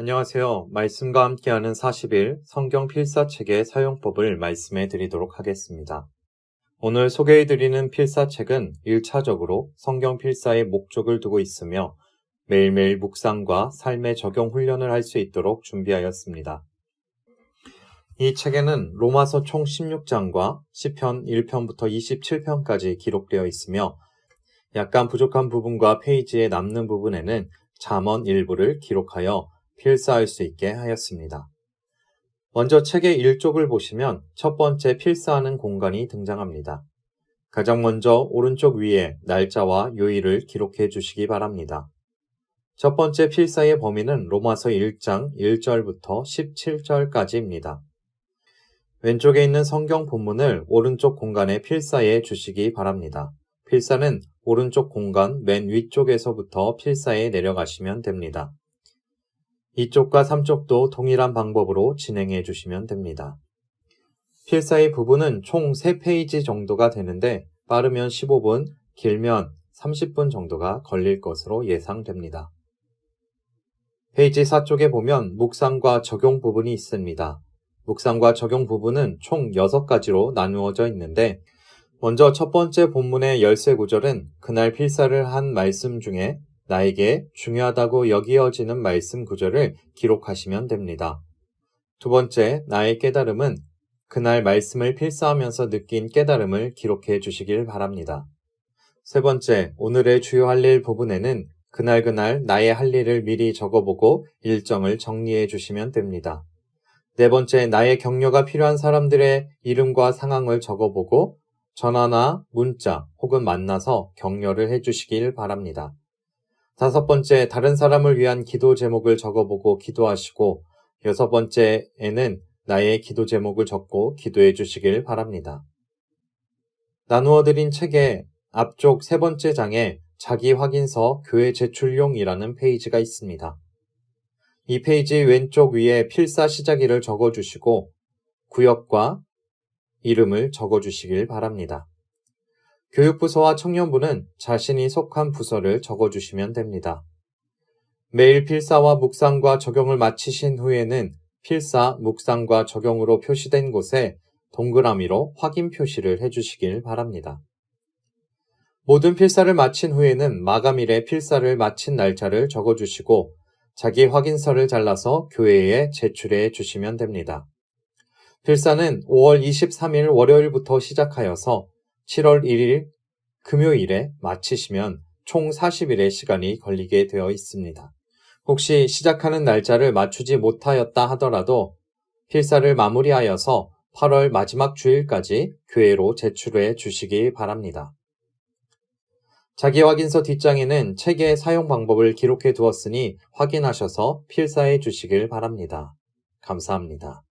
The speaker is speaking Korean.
안녕하세요. 말씀과 함께하는 40일 성경 필사책의 사용법을 말씀해 드리도록 하겠습니다. 오늘 소개해 드리는 필사책은 1차적으로 성경 필사의 목적을 두고 있으며 매일매일 묵상과 삶의 적용 훈련을 할 수 있도록 준비하였습니다. 이 책에는 로마서 총 16장과 시편 1편부터 27편까지 기록되어 있으며 약간 부족한 부분과 페이지에 남는 부분에는 잠언 일부를 기록하여 필사할 수 있게 하였습니다. 먼저 책의 1쪽을 보시면 첫 번째 필사하는 공간이 등장합니다. 가장 먼저 오른쪽 위에 날짜와 요일을 기록해 주시기 바랍니다. 첫 번째 필사의 범위는 로마서 1장 1절부터 17절까지입니다. 왼쪽에 있는 성경 본문을 오른쪽 공간에 필사해 주시기 바랍니다. 필사는 오른쪽 공간 맨 위쪽에서부터 필사에 내려가시면 됩니다. 2쪽과 3쪽도 동일한 방법으로 진행해 주시면 됩니다. 필사의 부분은 총 3페이지 정도가 되는데 빠르면 15분, 길면 30분 정도가 걸릴 것으로 예상됩니다. 페이지 4쪽에 보면 묵상과 적용 부분이 있습니다. 묵상과 적용 부분은 총 6가지로 나누어져 있는데 먼저 첫 번째 본문의 열쇠 구절은 그날 필사를 한 말씀 중에 나에게 중요하다고 여기어지는 말씀 구절을 기록하시면 됩니다. 두 번째, 나의 깨달음은 그날 말씀을 필사하면서 느낀 깨달음을 기록해 주시길 바랍니다. 세 번째, 오늘의 주요 할 일 부분에는 그날그날 나의 할 일을 미리 적어보고 일정을 정리해 주시면 됩니다. 네 번째, 나의 격려가 필요한 사람들의 이름과 상황을 적어보고 전화나 문자 혹은 만나서 격려를 해 주시길 바랍니다. 다섯 번째, 다른 사람을 위한 기도 제목을 적어보고 기도하시고, 여섯 번째에는 나의 기도 제목을 적고 기도해 주시길 바랍니다. 나누어 드린 책의 앞쪽 세 번째 장에 자기 확인서 교회 제출용이라는 페이지가 있습니다. 이 페이지 왼쪽 위에 필사 시작일을 적어 주시고, 구역과 이름을 적어 주시길 바랍니다. 교육부서와 청년부는 자신이 속한 부서를 적어주시면 됩니다. 매일 필사와 묵상과 적용을 마치신 후에는 필사, 묵상과 적용으로 표시된 곳에 동그라미로 확인 표시를 해주시길 바랍니다. 모든 필사를 마친 후에는 마감일에 필사를 마친 날짜를 적어주시고 자기 확인서를 잘라서 교회에 제출해 주시면 됩니다. 필사는 5월 23일 월요일부터 시작하여서 7월 1일 금요일에 마치시면 총 40일의 시간이 걸리게 되어 있습니다. 혹시 시작하는 날짜를 맞추지 못하였다 하더라도 필사를 마무리하여서 8월 마지막 주일까지 교회로 제출해 주시기 바랍니다. 자기 확인서 뒷장에는 책의 사용 방법을 기록해 두었으니 확인하셔서 필사해 주시길 바랍니다. 감사합니다.